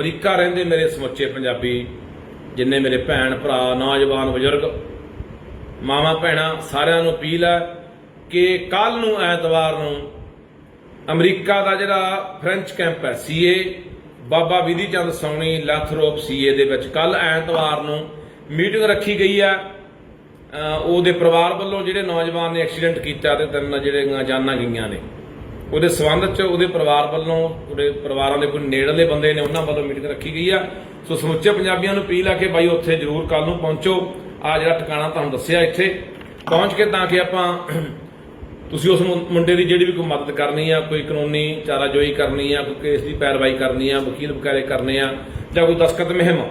America ਰਹਿੰਦੇ ਮੇਰੇ ਸਮੁੱਚੇ ਪੰਜਾਬੀ, ਜਿੰਨੇ ਮੇਰੇ ਭੈਣ, ਭਰਾ, ਨੌਜਵਾਨ, ਬਜ਼ੁਰਗ, ਮਾਵਾਂ, ਭੈਣਾਂ, ਸਾਰਿਆਂ ਨੂੰ ਅਪੀਲ ਹੈ ਕਿ ਕੱਲ ਨੂੰ, ਐਤਵਾਰ ਨੂੰ ਅਮਰੀਕਾ ਦਾ ਜਿਹੜਾ ਫ੍ਰੈਂਚ ਕੈਂਪ ਹੈ ਸੀਏ ਬਾਬਾ ਵਿਧੀ ਚੰਦ ਸੌਣੀ ਲੈਥਰੋਪ ਸੀਏ ਦੇ ਵਿੱਚ ਕੱਲ ਐਤਵਾਰ ਨੂੰ ਮੀਟਿੰਗ ਰੱਖੀ ਗਈ ਹੈ। ਉਹਦੇ ਪਰਿਵਾਰ ਵੱਲੋਂ ਜਿਹੜੇ ਨੌਜਵਾਨ ਨੇ ਐਕਸੀਡੈਂਟ ਕੀਤਾ ਤੇ ਤਿੰਨ ਜਿਹੜੀਆਂ ਜਾਨਾਂ ਗਈਆਂ ਨੇ। ਉਹਦੇ ਸਬੰਧ ਚ ਉਹਦੇ ਪਰਿਵਾਰ ਵੱਲੋਂ ਉਹਦੇ ਪਰਿਵਾਰਾਂ ਦੇ ਕੋਈ ਨੇੜਲੇ ਬੰਦੇ ਨੇ ਉਹਨਾਂ ਵੱਲੋਂ ਮੀਟਿੰਗ ਰੱਖੀ ਗਈ ਆ। ਸੋ ਸਮੁੱਚੇ ਪੰਜਾਬੀਆਂ ਨੂੰ ਅਪੀਲ ਆ ਕਿ ਬਾਈ ਉੱਥੇ ਜ਼ਰੂਰ ਕੱਲ ਨੂੰ ਪਹੁੰਚੋ। ਆ ਜਿਹੜਾ ਟਿਕਾਣਾ ਤੁਹਾਨੂੰ ਦੱਸਿਆ ਇੱਥੇ ਪਹੁੰਚ ਕੇ ਤਾਂ ਕਿ ਆਪਾਂ ਤੁਸੀਂ ਉਸ ਮੁੰਡੇ ਦੀ ਜਿਹੜੀ ਵੀ ਕੋਈ ਮਦਦ ਕਰਨੀ ਆ ਕੋਈ ਕਾਨੂੰਨੀ ਚਾਰਾਜੋਈ ਕਰਨੀ ਆ ਕੋਈ ਕੇਸ ਦੀ ਪੈਰਵਾਈ ਕਰਨੀ ਆ ਵਕੀਲ ਵਕਾਰੇ ਕਰਨੇ ਆ ਜਾਂ ਕੋਈ ਦਸਖਤ ਮੁਹਿੰਮ।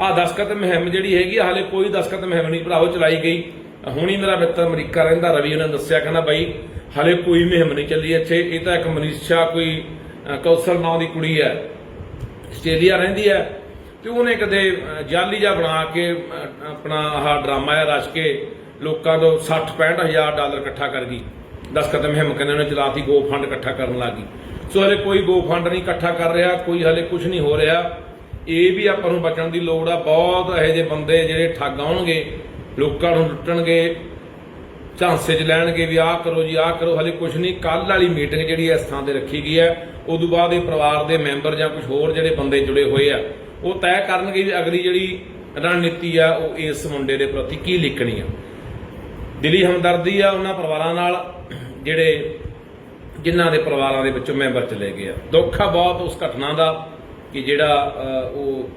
ਆ ਦਸਖਤ ਮੁਹਿੰਮ ਜਿਹੜੀ ਹੈਗੀ ਆ, ਹਾਲੇ ਕੋਈ ਦਸਖਤ ਮੁਹਿੰਮ ਨਹੀਂ ਭਰਾਓ ਚਲਾਈ ਗਈ। ਹੁਣੀ ਮੇਰਾ ਮਿੱਤਰ ਅਮਰੀਕਾ ਰਹਿੰਦਾ ਰਵੀ ਉਹਨੇ ਦੱਸਿਆ ਕਹਿੰਦਾ ਬਾਈ ਹਾਲੇ ਕੋਈ ਮੁਹਿੰਮ ਨਹੀਂ ਚੱਲੀ ਇੱਥੇ। ਇਹ ਤਾਂ ਇੱਕ ਮਨੀਸ਼ਾ ਕੋਈ ਕੌਸਲ ਨਾਂ ਦੀ ਕੁੜੀ ਹੈ। ਆਸਟ੍ਰੇਲੀਆ ਰਹਿੰਦੀ ਹੈ। ਤੇ ਉਹਨੇ ਕਦੇ ਜਾਲੀ ਜਿਹਾ ਬਣਾ ਕੇ ਆਪਣਾ ਆਹ ਡਰਾਮਾ ਜਿਹਾ ਰਚ ਕੇ ਲੋਕਾਂ ਤੋਂ 60 65 ਹਜ਼ਾਰ ਡਾਲਰ ਇਕੱਠਾ ਕਰ ਗਈ। ਦਸਖਤ ਮੁਹਿੰਮ ਕਹਿੰਦੇ ਉਹਨੇ ਚਲਾਤੀ, ਗੋ ਫੰਡ ਇਕੱਠਾ ਕਰਨ ਲੱਗੀ ਸੋ ਹਲੇ ਕੋਈ ਗੋ ਫੰਡ ਨਹੀਂ ਇਕੱਠਾ ਕਰ ਰਿਹਾ, ਕੋਈ ਹਲੇ ਕੁਝ ਨਹੀਂ ਹੋ ਰਿਹਾ। ਇਹ ਵੀ ਆਪਾਂ ਨੂੰ ਬਚਣ ਦੀ ਲੋੜ ਆ। ਬਹੁਤ ਇਹੋ ਜਿਹੇ ਬੰਦੇ ਜਿਹੜੇ ਠੱਗ ਆਉਣਗੇ, ਲੋਕਾਂ ਨੂੰ ਲੁੱਟਣਗੇ। ਝਾਂਸੇ 'ਚ ਲੈਣਗੇ ਵੀ ਆਹ ਕਰੋ ਜੀ, ਆਹ ਕਰੋ। ਹਲੇ ਕੁਝ ਨਹੀਂ ਕੱਲ ਵਾਲੀ ਮੀਟਿੰਗ ਜਿਹੜੀ ਇਸ ਥਾਂ ਤੇ ਰੱਖੀ ਗਈ ਹੈ ਉਦੋਂ ਬਾਅਦ ਇਹ ਪਰਿਵਾਰ ਦੇ ਮੈਂਬਰ ਜਾਂ ਕੁਝ ਹੋਰ ਜਿਹੜੇ ਬੰਦੇ ਜੁੜੇ ਹੋਏ ਆ, ਉਹ ਤੈਅ ਕਰਨਗੇ ਵੀ ਅਗਲੀ ਜਿਹੜੀ ਰਣਨੀਤੀ ਆ, ਉਹ ਇਸ ਮੁੰਡੇ ਦੇ ਪ੍ਰਤੀ ਕੀ ਲਿਖਣੀ ਆ। ਦਿਲੀ ਹਮਦਰਦੀ ਆ ਉਹਨਾਂ ਪਰਿਵਾਰਾਂ ਨਾਲ, ਜਿਹੜੇ ਜਿਨ੍ਹਾਂ ਦੇ ਪਰਿਵਾਰਾਂ ਦੇ ਵਿੱਚੋਂ ਮੈਂਬਰ ਚਲੇ ਗਏ ਆ। ਦੁੱਖ ਆ ਬਹੁਤ ਉਸ ਘਟਨਾ ਦਾ ਕਿ ਜਿਹੜਾ ਉਹ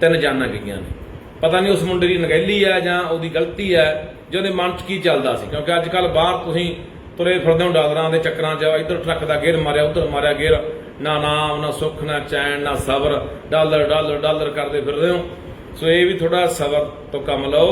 ਤਿੰਨ ਜਾਨਾਂ ਗਈਆਂ ਨੇ। ਪਤਾ ਨਹੀਂ ਉਸ ਮੁੰਡੇ ਦੀ ਨਗਹਿਲੀ ਆ ਜਾਂ ਉਹਦੀ ਗਲਤੀ ਹੈ ਜਾਂ ਉਹਦੇ ਮਨ 'ਚ ਕੀ ਚੱਲਦਾ ਸੀ, ਕਿਉਂਕਿ ਅੱਜ ਕੱਲ ਬਾਹਰ ਤੁਸੀਂ ਤੁਰੇ ਫਿਰਦੇ ਹੋ ਡਾਲਰਾਂ ਦੇ ਚੱਕਰਾਂ 'ਚ, ਇੱਧਰ ਟਰੱਕ ਦਾ ਗੇਰ ਮਾਰਿਆ, ਉੱਧਰ ਮਾਰਿਆ ਗੇਰ ਨਾ ਨਾਮ, ਨਾ ਸੁੱਖ, ਨਾ ਚੈਨ, ਨਾ ਸਬਰ, ਡਾਲਰ ਡਾਲਰ ਡਾਲਰ ਕਰਦੇ ਫਿਰਦੇ ਹੋ ਸੋ ਇਹ ਵੀ ਥੋੜਾ ਸਬਰ ਤੋਂ ਕੰਮ ਲਓ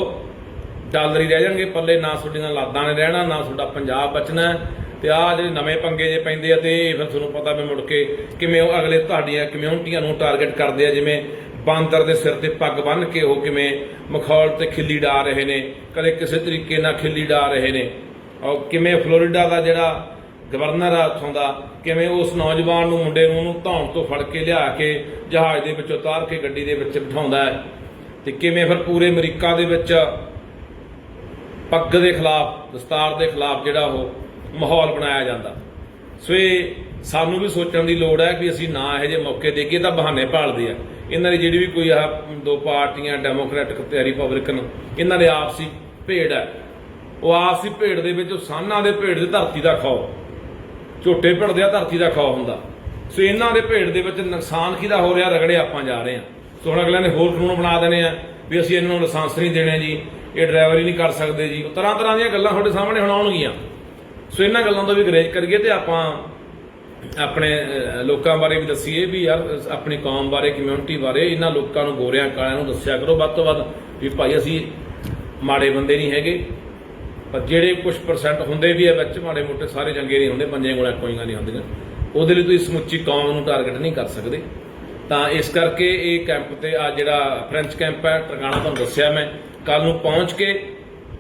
ਡਾਲਰ ਹੀ ਰਹਿ ਜਾਣਗੇ ਪੱਲੇ ਨਾ ਤੁਹਾਡੀਆਂ ਲਾਦਾਂ ਨੇ ਰਹਿਣਾ, ਨਾ ਤੁਹਾਡਾ ਪੰਜਾਬ ਬਚਣਾ ਹੈ। ਤੇ ਆ ਜਿਹੜੇ ਨਵੇਂ ਪੰਗੇ ਜੇ ਪੈਂਦੇ ਆ ਤੇ ਫਿਰ ਤੁਹਾਨੂੰ ਪਤਾ ਵੀ ਮੁੜ ਕੇ ਕਿਵੇਂ ਉਹ ਅਗਲੇ ਤੁਹਾਡੀਆਂ ਕਮਿਊਨਿਟੀਆਂ ਨੂੰ ਟਾਰਗੇਟ ਕਰਦੇ ਆ, ਜਿਵੇਂ ਬਾਂਦਰ ਦੇ ਸਿਰ ਤੇ ਪੱਗ ਬੰਨ੍ਹ ਕੇ ਉਹ ਕਿਵੇਂ ਮਖੌਲ ਤੇ ਖਿੱਲੀ ਡਾ ਰਹੇ ਨੇ, ਕਦੇ ਕਿਸੇ ਤਰੀਕੇ ਨਾਲ ਖਿੱਲੀ ਡਾ ਰਹੇ ਨੇ। ਔਰ ਕਿਵੇਂ ਫਲੋਰੀਡਾ ਦਾ ਜਿਹੜਾ ਗਵਰਨਰ ਆ ਉੱਥੋਂ ਦਾ, ਕਿਵੇਂ ਉਸ ਨੌਜਵਾਨ ਨੂੰ ਮੁੰਡੇ ਨੂੰ ਉਹਨੂੰ ਧੌਣ ਤੋਂ ਫੜ ਕੇ ਲਿਆ ਕੇ ਜਹਾਜ਼ ਦੇ ਵਿੱਚ ਉਤਾਰ ਕੇ ਗੱਡੀ ਦੇ ਵਿੱਚ ਬਿਠਾਉਂਦਾ ਹੈ। ਤੇ ਕਿਵੇਂ ਫਿਰ ਪੂਰੇ ਅਮਰੀਕਾ ਦੇ ਵਿੱਚ ਪੱਗ ਦੇ ਖਿਲਾਫ, ਦਸਤਾਰ ਦੇ ਖਿਲਾਫ ਜਿਹੜਾ ਉਹ ਮਾਹੌਲ ਬਣਾਇਆ ਜਾਂਦਾ। ਸੋ ਇਹ ਸਾਨੂੰ ਵੀ ਸੋਚਣ ਦੀ ਲੋੜ ਹੈ ਕਿ ਅਸੀਂ ਨਾ ਇਹੋ ਜਿਹੇ ਮੌਕੇ ਦੇਖੀਏ ਤਾਂ ਬਹਾਨੇ ਭਾਲਦੇ ਆ। ਇਹਨਾਂ ਦੀ ਜਿਹੜੀ ਵੀ ਕੋਈ ਆ ਦੋ ਪਾਰਟੀਆਂ ਡੈਮੋਕ੍ਰੈਟਿਕ ਤੇ ਰਿਪਬਲਿਕਨ ਇਹਨਾਂ ਦੇ ਆਪਸੀ ਭੇੜ ਹੈ। ਉਹ ਆਪਸੀ ਭੇੜ ਦੇ ਵਿੱਚ ਸਾਨਾਂ ਦੇ ਭੇੜ ਦੇ ਧਰਤੀ ਦਾ ਖਾਓ। ਝੋਟੇ ਭਿੜਦੇ ਆ, ਧਰਤੀ ਦਾ ਖਾਓ ਹੁੰਦਾ। ਸੋ ਇਹਨਾਂ ਦੇ ਭੇੜ ਦੇ ਵਿੱਚ ਨੁਕਸਾਨ ਕਿਹਦਾ ਹੋ ਰਿਹਾ, ਰਗੜੇ ਆਪਾਂ ਜਾ ਰਹੇ ਆ ਸੋ ਹੁਣ ਅਗਲਿਆਂ ਨੇ ਹੋਰ ਕਾਨੂੰਨ ਬਣਾ ਦੇਣੇ ਆ ਵੀ ਅਸੀਂ ਇਹਨਾਂ ਨੂੰ ਲਾਇਸੈਂਸ ਨਹੀਂ ਦੇਣੇ ਜੀ, ਇਹ ਡਰਾਈਵਰ ਹੀ ਨਹੀਂ ਕਰ ਸਕਦੇ ਜੀ। ਤਰ੍ਹਾਂ ਤਰ੍ਹਾਂ ਦੀਆਂ ਗੱਲਾਂ ਤੁਹਾਡੇ ਸਾਹਮਣੇ ਹੁਣ ਆਉਣਗੀਆਂ। ਸੋ ਇਹਨਾਂ ਗੱਲਾਂ ਤੋਂ ਵੀ ਗਰੇਜ ਕਰੀਏ ਤੇ ਆਪਾਂ ਆਪਣੇ ਲੋਕਾਂ ਬਾਰੇ ਵੀ ਦੱਸੀਏ ਵੀ ਯਾਰ ਆਪਣੀ ਕੌਮ ਬਾਰੇ ਕਮਿਊਨਿਟੀ ਬਾਰੇ, ਇਹਨਾਂ ਲੋਕਾਂ ਨੂੰ ਗੋਰਿਆਂ ਕਾਲਿਆਂ ਨੂੰ ਦੱਸਿਆ ਕਰੋ। ਵੱਧ ਤੋਂ ਵੱਧ ਵੀ ਭਾਈ ਅਸੀਂ ਮਾੜੇ ਬੰਦੇ ਨਹੀਂ ਹੈਗੇ, ਪਰ ਜਿਹੜੇ ਕੁਝ ਪਰਸੈਂਟ ਹੁੰਦੇ ਵੀ ਆ ਵਿੱਚ ਮਾੜੇ ਮੋਟੇ, ਸਾਰੇ ਚੰਗੇ ਨਹੀਂ ਹੁੰਦੇ, ਪੰਜੇ ਗੋਲੀਆਂ ਕੋਈਆਂ ਨਹੀਂ ਹੁੰਦੀਆਂ। ਉਹਦੇ ਲਈ ਤੁਸੀਂ ਸਮੁੱਚੀ ਕੌਮ ਨੂੰ ਟਾਰਗੇਟ ਨਹੀਂ ਕਰ ਸਕਦੇ। ਤਾਂ ਇਸ ਕਰਕੇ ਇਹ ਕੈਂਪ ਤੇ ਆ ਜਿਹੜਾ ਫ੍ਰੈਂਚ ਕੈਂਪ ਹੈ, ਟਿਕਾਣਾ ਤੁਹਾਨੂੰ ਦੱਸਿਆ ਮੈਂ। ਕੱਲ ਨੂੰ ਪਹੁੰਚ ਕੇ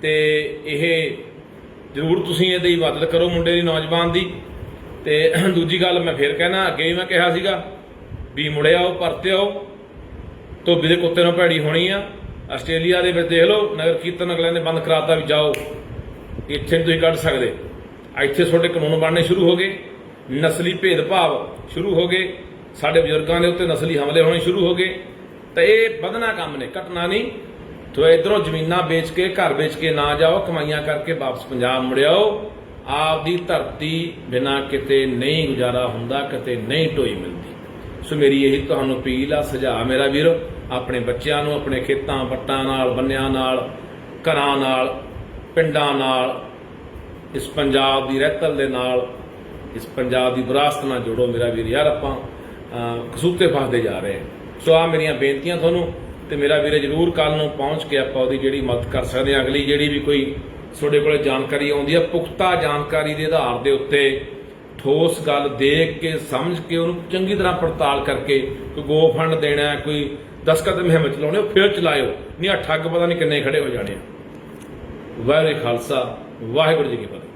ਤੇ ਇਹ ਜ਼ਰੂਰ ਤੁਸੀਂ ਇਹਦੀ ਮਦਦ ਕਰੋ ਮੁੰਡੇ ਦੀ ਨੌਜਵਾਨ ਦੀ। ਤੇ ਦੂਜੀ ਗੱਲ ਮੈਂ ਫੇਰ ਕਹਿਣਾ, ਅੱਗੇ ਵੀ ਮੈਂ ਕਿਹਾ ਸੀਗਾ ਵੀ ਮੁੜਿਆ ਆਓ, ਪਰਤੇ ਆਓ, ਧੋਬੀ ਦੇ ਕੁੱਤੇ ਨੂੰ ਭੈੜੀ ਹੋਣੀ ਆ। ਆਸਟ੍ਰੇਲੀਆ ਦੇ ਵਿੱਚ ਦੇਖ ਲਓ, ਨਗਰ ਕੀਰਤਨ ਅਗਲਿਆਂ ਨੇ ਬੰਦ ਕਰਾਤਾ ਵੀ ਜਾਓ, ਇੱਥੇ ਨਹੀਂ ਤੁਸੀਂ ਕੱਢ ਸਕਦੇ। ਇੱਥੇ ਤੁਹਾਡੇ ਕਾਨੂੰਨ ਬਣਨੇ ਸ਼ੁਰੂ ਹੋ ਗਏ, ਨਸਲੀ ਭੇਦਭਾਵ ਸ਼ੁਰੂ ਹੋ ਗਏ, ਸਾਡੇ ਬਜ਼ੁਰਗਾਂ ਦੇ ਉੱਤੇ ਨਸਲੀ ਹਮਲੇ ਹੋਣੇ ਸ਼ੁਰੂ ਹੋ ਗਏ। ਤਾਂ ਇਹ ਵਧਣਾ ਕੰਮ ਨੇ ਘਟਨਾ ਨਹੀਂ। ਤੋ ਇਧਰੋਂ ਜ਼ਮੀਨਾਂ ਵੇਚ ਕੇ, ਘਰ ਵੇਚ ਕੇ ਨਾ ਜਾਓ, ਕਮਾਈਆਂ ਕਰਕੇ ਵਾਪਸ ਪੰਜਾਬ ਮੁੜਿਆਓ। ਆਪਦੀ ਧਰਤੀ ਬਿਨਾ ਕਿਤੇ ਨਹੀਂ ਗੁਜ਼ਾਰਾ ਹੁੰਦਾ ਕਿਤੇ ਨਹੀਂ ਟੋਈ ਮਿਲਦੀ। ਸੋ ਮੇਰੀ ਇਹੀ ਤੁਹਾਨੂੰ ਅਪੀਲ ਆ ਸੁਝਾਅ ਮੇਰਾ ਵੀਰ ਆਪਣੇ ਬੱਚਿਆਂ ਨੂੰ ਆਪਣੇ ਖੇਤਾਂ ਪੱਟਾਂ ਨਾਲ ਬੰਨਿਆਂ ਨਾਲ ਘਰਾਂ ਨਾਲ ਪਿੰਡਾਂ ਨਾਲ ਇਸ ਪੰਜਾਬ ਦੀ ਰਹਿਤਲ ਦੇ ਨਾਲ ਇਸ ਪੰਜਾਬ ਦੀ ਵਿਰਾਸਤ ਨਾਲ ਜੋੜੋ ਮੇਰਾ ਵੀਰ। ਯਾਰ ਆਪਾਂ ਅਹ, ਕਸੂਤੇ ਫਸਦੇ ਜਾ ਰਹੇ ਹਾਂ। ਸੋ ਆ ਮੇਰੀਆਂ ਬੇਨਤੀਆਂ ਤੁਹਾਨੂੰ ਤੇ ਮੇਰਾ ਵੀਰੇ ਜਰੂਰ ਕੱਲ ਨੂੰ ਪਹੁੰਚ ਕੇ ਆਪਾਂ ਉਹਦੀ ਜਿਹੜੀ ਮਦਦ ਕਰ ਸਕਦੇ ਹਾਂ। ਅਗਲੀ ਜਿਹੜੀ ਵੀ ਕੋਈ ਤੁਹਾਡੇ ਕੋਲੇ ਜਾਣਕਾਰੀ ਆਉਂਦੀ ਹੈ ਪੁਖਤਾ ਜਾਣਕਾਰੀ ਦੇ ਆਧਾਰ ਦੇ ਉੱਤੇ ਠੋਸ ਗੱਲ ਦੇਖ ਕੇ ਸਮਝ ਕੇ ਉਹਨੂੰ ਚੰਗੀ ਤਰ੍ਹਾਂ ਪੜਤਾਲ ਕਰਕੇ ਕੋਈ ਗੋ ਫੰਡ ਦੇਣਾ ਹੈ, ਕੋਈ ਦਸਕਤ ਮੁਹਿੰਮ ਚਲਾਉਣੇ ਉਹ ਫਿਰ ਚਲਾਇਓ। ਨਹੀਂ ਆ ਠੱਗ ਪਤਾ ਨਹੀਂ ਕਿੰਨੇ ਖੜੇ ਹੋ ਜਾਣੇ ਆ। ਵਾਹਿਗੁਰੂ ਖਾਲਸਾ ਵਾਹਿਗੁਰੂ ਜੀ ਕੀ ਫਤਿਹ।